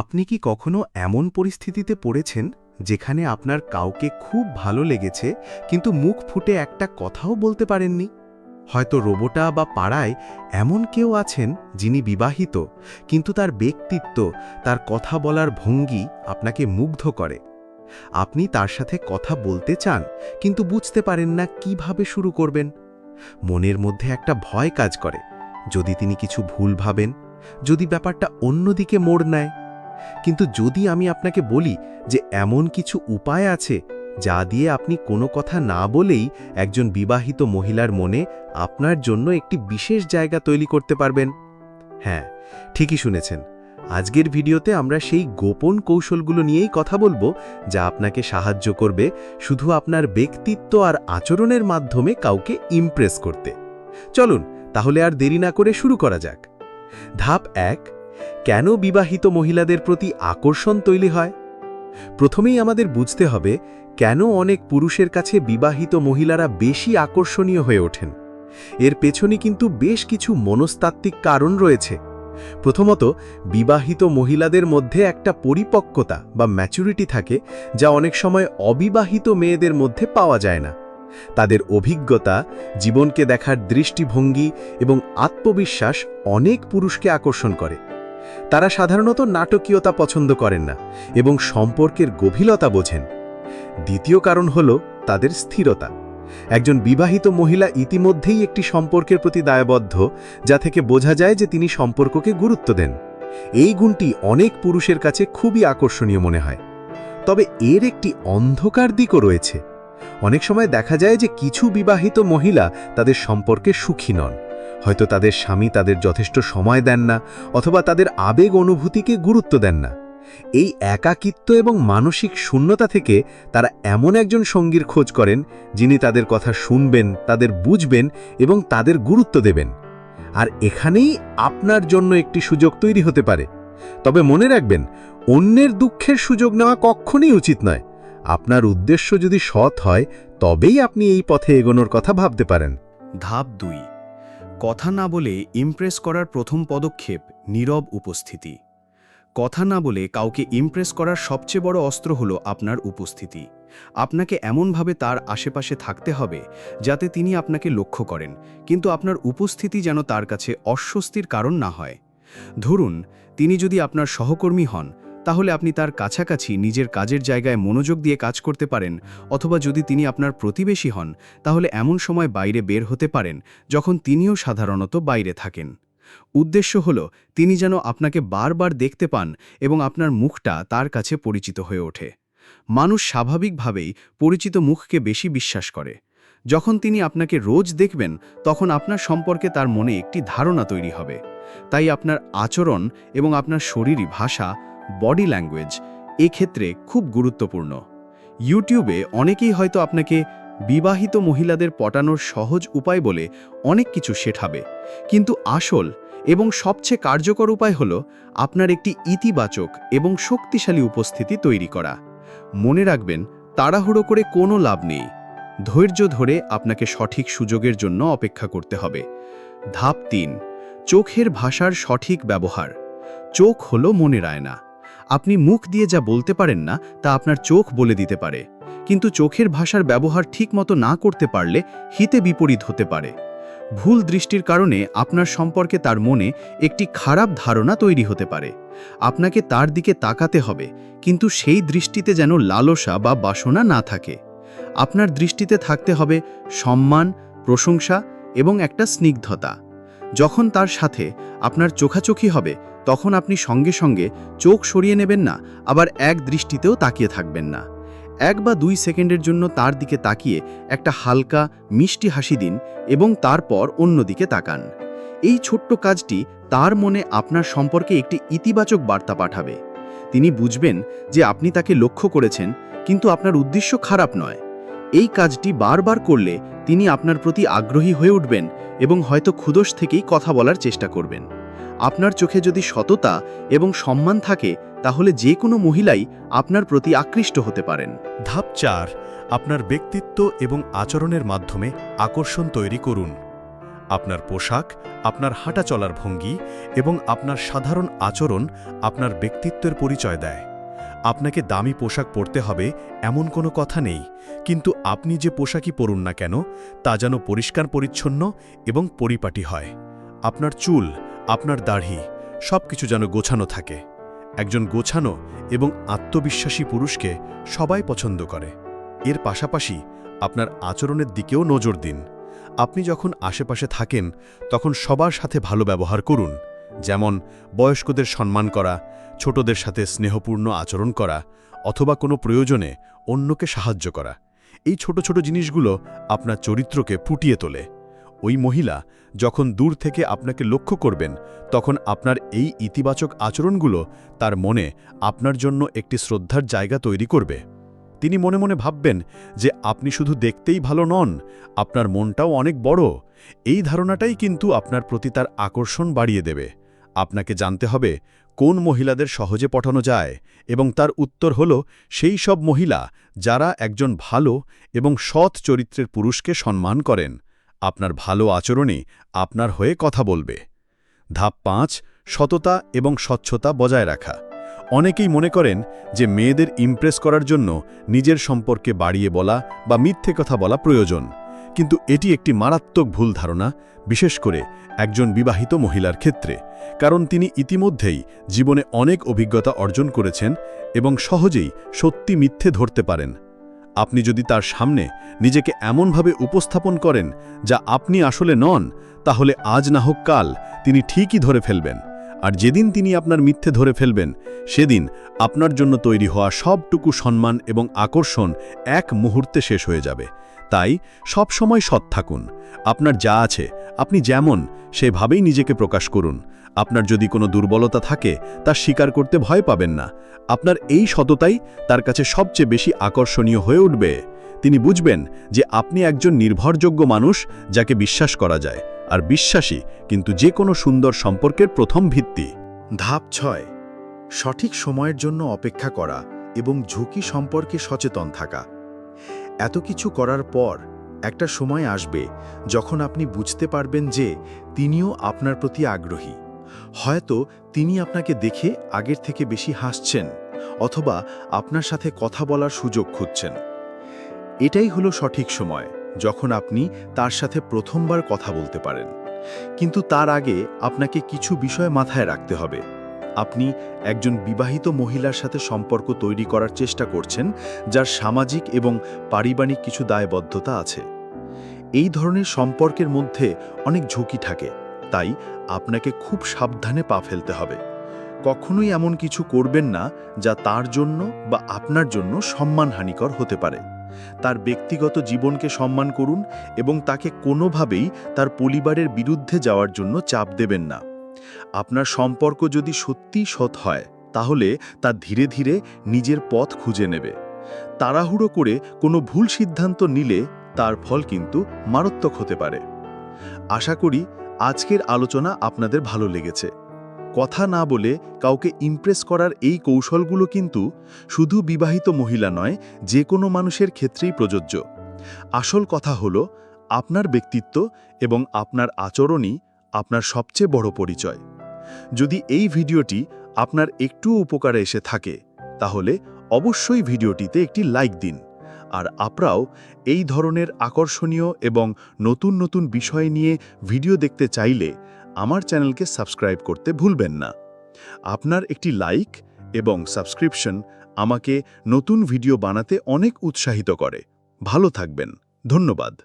আপনি কি কখনো এমন পরিস্থিতিতে পড়েছেন যেখানে আপনার কাউকে খুব ভালো লেগেছে, কিন্তু মুখ ফুটে একটা কথাও বলতে পারেননি? হয়তো রোবোটা বা পাড়ায় এমন কেউ আছেন যিনি বিবাহিত, কিন্তু তার ব্যক্তিত্ব, তার কথা বলার ভঙ্গি আপনাকে মুগ্ধ করে। আপনি তার সাথে কথা বলতে চান, কিন্তু বুঝতে পারেন না কীভাবে শুরু করবেন। মনের মধ্যে একটা ভয় কাজ করে। যদি তিনি কিছু ভুল ভাবেন, যদি ব্যাপারটা অন্যদিকে মোড় নেয় কিন্তু যদি আমি আপনাকে বলি যে এমন কিছু উপায় আছে যা দিয়ে আপনি কোনো কথা না বলেই একজন বিবাহিত মহিলার মনে আপনার জন্য একটি বিশেষ জায়গা তৈরি করতে পারবেন? হ্যাঁ ঠিকই শুনেছেন। আজকের ভিডিওতে আমরা সেই গোপন কৌশলগুলো নিয়েই কথা বলব যা আপনাকে সাহায্য করবে শুধু আপনার ব্যক্তিত্ব আর আচরণের মাধ্যমে কাউকে ইমপ্রেস করতে। চলুন, তাহলে আর দেরি না করে শুরু করা যাক। ধাপ এক কেন বিবাহিত মহিলাদের প্রতি আকর্ষণ তৈরি হয়? প্রথমেই আমাদের বুঝতে হবে কেন অনেক পুরুষের কাছে বিবাহিত মহিলারা বেশি আকর্ষণীয় হয়ে ওঠেন। এর পেছনে কিন্তু বেশ কিছু মনস্তাত্ত্বিক কারণ রয়েছে। প্রথমত, বিবাহিত মহিলাদের মধ্যে একটা পরিপক্কতা বা ম্যাচুরিটি থাকে যা অনেক সময় অবিবাহিত মেয়েদের মধ্যে পাওয়া যায় না। তাদের অভিজ্ঞতা, জীবনকে দেখার দৃষ্টিভঙ্গি এবং আত্মবিশ্বাস অনেক পুরুষকে আকর্ষণ করে। তারা সাধারণত নাটকীয়তা পছন্দ করেন না এবং সম্পর্কের গভীরতা বোঝেন। দ্বিতীয় কারণ হল তাদের স্থিরতা। একজন বিবাহিত মহিলা ইতিমধ্যেই একটি সম্পর্কের প্রতি দায়বদ্ধ, যা থেকে বোঝা যায় যে তিনি সম্পর্ককে গুরুত্ব দেন। এই গুণটি অনেক পুরুষের কাছে খুবই আকর্ষণীয় মনে হয়। তবে এর একটি অন্ধকার দিকও রয়েছে। অনেক সময় দেখা যায় যে কিছু বিবাহিত মহিলা তাদের সম্পর্কে সুখী নন। হয়তো তাদের স্বামী তাদের যথেষ্ট সময় দেন না, অথবা তাদের আবেগ অনুভূতিকে গুরুত্ব দেন না। এই একাকিত্ব এবং মানসিক শূন্যতা থেকে তারা এমন একজন সঙ্গীর খোঁজ করেন, যিনি তাদের কথা শুনবেন, তাদের বুঝবেন এবং তাদের গুরুত্ব দেবেন। আর এখানেই আপনার জন্য একটি সুযোগ তৈরি হতে পারে। তবে মনে রাখবেন, অন্যের দুঃখের সুযোগ নেওয়া কখনই উচিত নয়। আপনার উদ্দেশ্য যদি সৎ হয়, তবেই আপনি এই পথে এগোনোর কথা ভাবতে পারেন। ধাপ দুই। কথা না বলে ইমপ্রেস করার প্রথম পদক্ষেপ নীরব উপস্থিতি। কথা না বলে কাউকে ইমপ্রেস করার সবচেয়ে বড় অস্ত্র হলো আপনার উপস্থিতি। আপনাকে এমনভাবে তার আশেপাশে থাকতে হবে যাতে তিনি আপনাকে লক্ষ্য করেন, কিন্তু আপনার উপস্থিতি যেন তার কাছে অস্বস্তির কারণ না হয়। ধরুন, তিনি যদি আপনার সহকর্মী হন তাহলে আপনি তার কাছাকাছি নিজের কাজের জায়গায় মনোযোগ দিয়ে কাজ করতে পারেন, অথবা যদি তিনি আপনার প্রতিবেশী হন, তাহলে এমন সময় বাইরে বের হতে পারেন, যখন তিনিও সাধারণত বাইরে থাকেন। উদ্দেশ্য হল, তিনি যেন আপনাকে বারবার দেখতে পান এবং আপনার মুখটা তার কাছে পরিচিত হয়ে ওঠে। মানুষ স্বাভাবিকভাবেই পরিচিত মুখকে বেশি বিশ্বাস করে। যখন তিনি আপনাকে রোজ দেখবেন, তখন আপনার সম্পর্কে তার মনে একটি ধারণা তৈরি হবে। তাই আপনার আচরণ এবং আপনার শরীরী ভাষা বডি ল্যাঙ্গুয়েজ এক্ষেত্রে খুব গুরুত্বপূর্ণ। ইউটিউবে অনেকেই হয়তো আপনাকে বিবাহিত মহিলাদের পটানোর সহজ উপায় বলে অনেক কিছু শেখাবে। কিন্তু আসল এবং সবচেয়ে কার্যকর উপায় হল আপনার একটি ইতিবাচক এবং শক্তিশালী উপস্থিতি তৈরি করা। মনে রাখবেন, তাড়াহুড়ো করে কোনো লাভ নেই। ধৈর্য ধরে আপনাকে সঠিক সুযোগের জন্য অপেক্ষা করতে হবে। ধাপ তিন, চোখের ভাষার সঠিক ব্যবহার। চোখ হলো মনের আয়না। আপনি মুখ দিয়ে যা বলতে পারেন না, তা আপনার চোখ বলে দিতে পারে। কিন্তু চোখের ভাষার ব্যবহার ঠিকমতো না করতে পারলে হিতে বিপরীত হতে পারে। ভুল দৃষ্টির কারণে আপনার সম্পর্কে তার মনে একটি খারাপ ধারণা তৈরি হতে পারে। আপনাকে তার দিকে তাকাতে হবে, কিন্তু সেই দৃষ্টিতে যেন লালসা বা বাসনা না থাকে। আপনার দৃষ্টিতে থাকতে হবে সম্মান, প্রশংসা এবং একটা স্নিগ্ধতা। যখন তার সাথে আপনার চোখাচোখি হবে, তখন আপনি সঙ্গে সঙ্গে চোখ সরিয়ে নেবেন না, আবার এক দৃষ্টিতেও তাকিয়ে থাকবেন না। এক বা দুই সেকেন্ডের জন্য তার দিকে তাকিয়ে একটা হালকা, মিষ্টি হাসি দিন এবং তারপর অন্যদিকে তাকান। এই ছোট্ট কাজটি তার মনে আপনার সম্পর্কে একটি ইতিবাচক বার্তা পাঠাবে। তিনি বুঝবেন যে আপনি তাকে লক্ষ্য করেছেন, কিন্তু আপনার উদ্দেশ্য খারাপ নয়। এই কাজটি বারবার করলে তিনি আপনার প্রতি আগ্রহী হয়ে উঠবেন এবং হয়তো ক্ষুদোষ থেকেই কথা বলার চেষ্টা করবেন। আপনার চোখে যদি সততা এবং সম্মান থাকে, তাহলে যে কোনো মহিলাই আপনার প্রতি আকৃষ্ট হতে পারেন। ধাপ চার, আপনার ব্যক্তিত্ব এবং আচরণের মাধ্যমে আকর্ষণ তৈরি করুন। আপনার পোশাক, আপনার হাঁটা চলার ভঙ্গি এবং আপনার সাধারণ আচরণ আপনার ব্যক্তিত্বের পরিচয় দেয়। আপনাকে দামি পোশাক পরতে হবে এমন কোনো কথা নেই। কিন্তু আপনি যে পোশাকই পরুন না কেন, তা যেন পরিষ্কার পরিচ্ছন্ন এবং পরিপাটি হয়। আপনার চুল, আপনার দাড়ি সব কিছু যেন গোছানো থাকে। একজন গোছানো এবং আত্মবিশ্বাসী পুরুষকে সবাই পছন্দ করে। এর পাশাপাশি আপনার আচরণের দিকেও নজর দিন। আপনি যখন আশেপাশে থাকেন, তখন সবার সাথে ভালো ব্যবহার করুন। যেমন বয়স্কদের সম্মান করা, ছোটদের সাথে স্নেহপূর্ণ আচরণ করা অথবা কোনো প্রয়োজনে অন্যকে সাহায্য করা। এই ছোট ছোট জিনিসগুলো আপনার চরিত্রকে ফুটিয়ে তোলে। ওই মহিলা যখন দূর থেকে আপনাকে লক্ষ্য করবেন, তখন আপনার এই ইতিবাচক আচরণগুলো তার মনে আপনার জন্য একটি শ্রদ্ধার জায়গা তৈরি করবে। তিনি মনে মনে ভাববেন যে আপনি শুধু দেখতেই ভালো নন, আপনার মনটাও অনেক বড়। এই ধারণাটাই কিন্তু আপনার প্রতি তার আকর্ষণ বাড়িয়ে দেবে। আপনাকে জানতে হবে কোন মহিলাদের সহজে পটানো যায় এবং তার উত্তর হল সেই সব মহিলা যারা একজন ভালো এবং সৎ চরিত্রের পুরুষকে সম্মান করেন। আপনার ভালো আচরণে আপনার হয়ে কথা বলবে। ধাপ পাঁচ, সততা এবং স্বচ্ছতা বজায় রাখা। অনেকেই মনে করেন যে মেয়েদের ইমপ্রেস করার জন্য নিজের সম্পর্কে বাড়িয়ে বলা বা মিথ্যে কথা বলা প্রয়োজন। কিন্তু এটি একটি মারাত্মক ভুল ধারণা, বিশেষ করে একজন বিবাহিত মহিলার ক্ষেত্রে, কারণ তিনি ইতিমধ্যেই জীবনে অনেক অভিজ্ঞতা অর্জন করেছেন এবং সহজেই সত্যি মিথ্যে ধরতে পারেন। আপনি যদি তার সামনে নিজেকে এমনভাবে উপস্থাপন করেন যা আপনি আসলে নন, তাহলে আজ না হোক কাল তিনি ঠিকই ধরে ফেলবেন। আর যেদিন তিনি আপনার মিথ্যে ধরে ফেলবেন, সেদিন আপনার জন্য তৈরি হওয়া সবটুকু সম্মান এবং আকর্ষণ এক মুহূর্তে শেষ হয়ে যাবে। তাই সব সময় সৎ থাকুন। আপনার যা আছে, আপনি যেমন, সেভাবেই নিজেকে প্রকাশ করুন। আপনার যদি কোনো দুর্বলতা থাকে, তা স্বীকার করতে ভয় পাবেন না। আপনার এই সততাই তার কাছে সবচেয়ে বেশি আকর্ষণীয় হয়ে উঠবে। তিনি বুঝবেন যে আপনি একজন নির্ভরযোগ্য মানুষ যাকে বিশ্বাস করা যায়। আর বিশ্বাসী কিন্তু যে কোনো সুন্দর সম্পর্কের প্রথম ভিত্তি। ধাপ ছয়। সঠিক সময়ের জন্য অপেক্ষা করা এবং ঝুঁকি সম্পর্কে সচেতন থাকা। এত কিছু করার পর একটা সময় আসবে যখন আপনি বুঝতে পারবেন যে তিনিও আপনার প্রতি আগ্রহী। হয়তো তিনি আপনাকে দেখে আগের থেকে বেশি হাসছেন অথবা আপনার সাথে কথা বলার সুযোগ খুঁজছেন। এটাই হলো সঠিক সময়। যখন আপনি তার সাথে প্রথমবার কথা বলতে পারেন। কিন্তু তার আগে আপনাকে কিছু বিষয় মাথায় রাখতে হবে। আপনি একজন বিবাহিত মহিলার সাথে সম্পর্ক তৈরি করার চেষ্টা করছেন, যার সামাজিক এবং পারিবারিক কিছু দায়বদ্ধতা আছে। এই ধরনের সম্পর্কের মধ্যে অনেক ঝুঁকি থাকে, তাই আপনাকে খুব সাবধানে পা ফেলতে হবে। কখনোই এমন কিছু করবেন না, যা তার জন্য বা আপনার জন্য সম্মানহানিকর হতে পারে। তার ব্যক্তিগত জীবনকে সম্মান করুন এবং তাকে কোনোভাবেই তার পরিবারের বিরুদ্ধে যাওয়ার জন্য চাপ দেবেন না। আপনার সম্পর্ক যদি সত্যিই সৎ হয়, তাহলে তা ধীরে ধীরে নিজের পথ খুঁজে নেবে। তাড়াহুড়ো করে কোনো ভুল সিদ্ধান্ত নিলে তার ফল কিন্তু মারাত্মক হতে পারে। আশা করি আজকের আলোচনা আপনাদের ভালো লেগেছে। কথা না বলে কাউকে ইমপ্রেস করার এই কৌশলগুলো কিন্তু শুধু বিবাহিত মহিলা নয়, যে কোনো মানুষের ক্ষেত্রেই প্রযোজ্য। আসল কথা হলো, আপনার ব্যক্তিত্ব এবং আপনার আচরণই আপনার সবচেয়ে বড় পরিচয়। যদি এই ভিডিওটি আপনার একটু উপকারে এসে থাকে, তাহলে অবশ্যই ভিডিওটিতে একটি লাইক দিন। আর আপনারাও এই ধরনের আকর্ষণীয় এবং নতুন নতুন বিষয় নিয়ে ভিডিও দেখতে চাইলে আমার চ্যানেলকে সাবস্ক্রাইব করতে ভুলবেন না। আপনার একটি লাইক এবং সাবস্ক্রিপশন আমাকে নতুন ভিডিও বানাতে অনেক উৎসাহিত করে। ভালো থাকবেন। ধন্যবাদ।